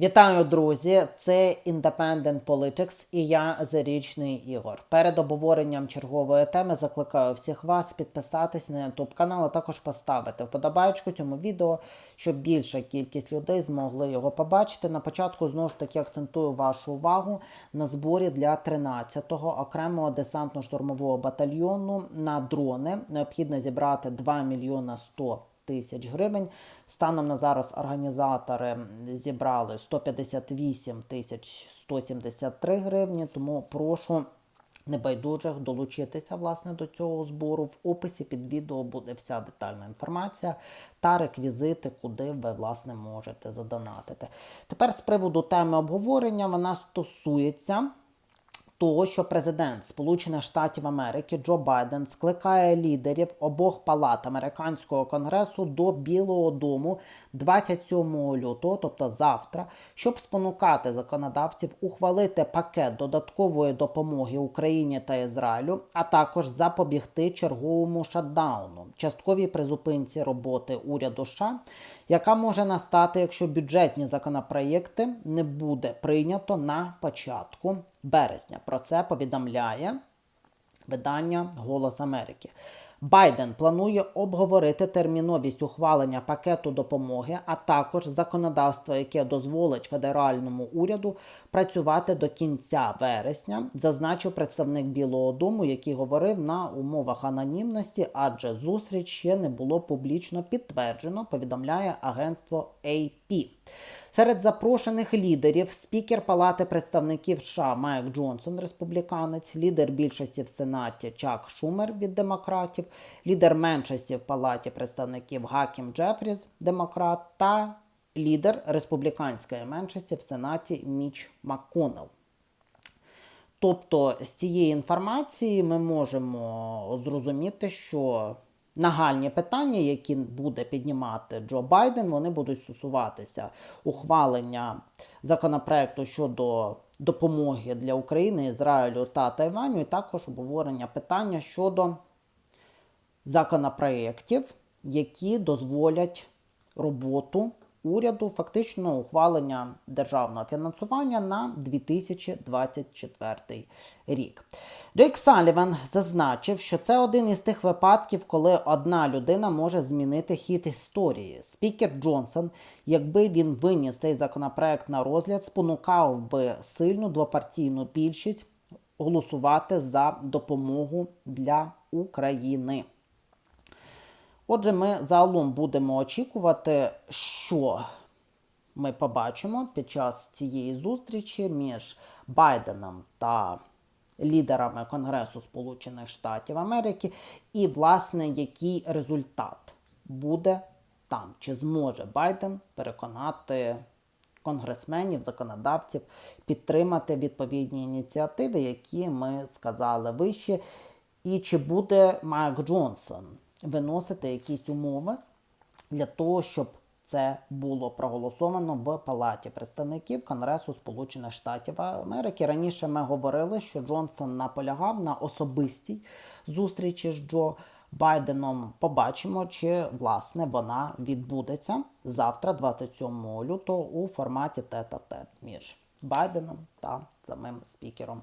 Вітаю, друзі! Це Independent Politics і я Зарічний Ігор. Перед обговоренням чергової теми закликаю всіх вас підписатись на YouTube канал, а також поставити вподобайку цьому відео, щоб більша кількість людей змогли його побачити. На початку знову ж таки акцентую вашу увагу на зборі для 13-го окремого десантно-штурмового батальйону на дрони. Необхідно зібрати 2 мільйона 100 тисяч гривень. Станом на зараз організатори зібрали 158 тисяч 173 гривні, тому прошу небайдужих долучитися власне до цього збору. В описі під відео буде вся детальна інформація та реквізити, куди ви власне можете задонатити. Тепер з приводу теми обговорення вона стосується того, що президент Сполучених Штатів Америки Джо Байден скликає лідерів обох палат американського конгресу до Білого Дому 27 лютого, тобто завтра, щоб спонукати законодавців ухвалити пакет додаткової допомоги Україні та Ізраїлю, а також запобігти черговому шатдауну, частковій призупинці роботи уряду США, яка може настати, якщо бюджетні законопроєкти не буде прийнято на початку березня. Про це повідомляє видання Голос Америки. Байден планує обговорити терміновість ухвалення пакету допомоги, а також законодавство, яке дозволить федеральному уряду працювати до кінця вересня, зазначив представник Білого Дому, який говорив на умовах анонімності, адже зустріч ще не було публічно підтверджено. Повідомляє агентство AP. Серед запрошених лідерів спікер Палати представників США Майк Джонсон, республіканець, лідер більшості в Сенаті Чак Шумер від демократів, лідер меншості в Палаті представників Гакім Джефріз, демократ, та лідер республіканської меншості в Сенаті Міч МакКоннелл. Тобто з цієї інформації ми можемо зрозуміти, що нагальні питання, які буде піднімати Джо Байден, вони будуть стосуватися ухвалення законопроекту щодо допомоги для України, Ізраїлю та Тайваню, і також обговорення питання щодо законопроєктів, які дозволять роботу уряду, фактично ухвалення державного фінансування на 2024 рік. Джейк Саліван зазначив, що це один із тих випадків, коли одна людина може змінити хід історії. Спікер Джонсон, якби він виніс цей законопроект на розгляд, спонукав би сильну двопартійну більшість голосувати за допомогу для України. Отже, ми загалом будемо очікувати, що ми побачимо під час цієї зустрічі між Байденом та лідерами Конгресу Сполучених Штатів Америки, і, власне, який результат буде там, чи зможе Байден переконати конгресменів, законодавців підтримати відповідні ініціативи, які ми сказали вище, і чи буде Майк Джонсон виносити якісь умови для того, щоб це було проголосовано в Палаті представників Конгресу Сполучених Штатів Америки. Раніше ми говорили, що Джонсон наполягав на особистій зустрічі з Джо Байденом. Побачимо, чи власне вона відбудеться завтра, 27 лютого, у форматі тет-а-тет між Байденом та самим спікером.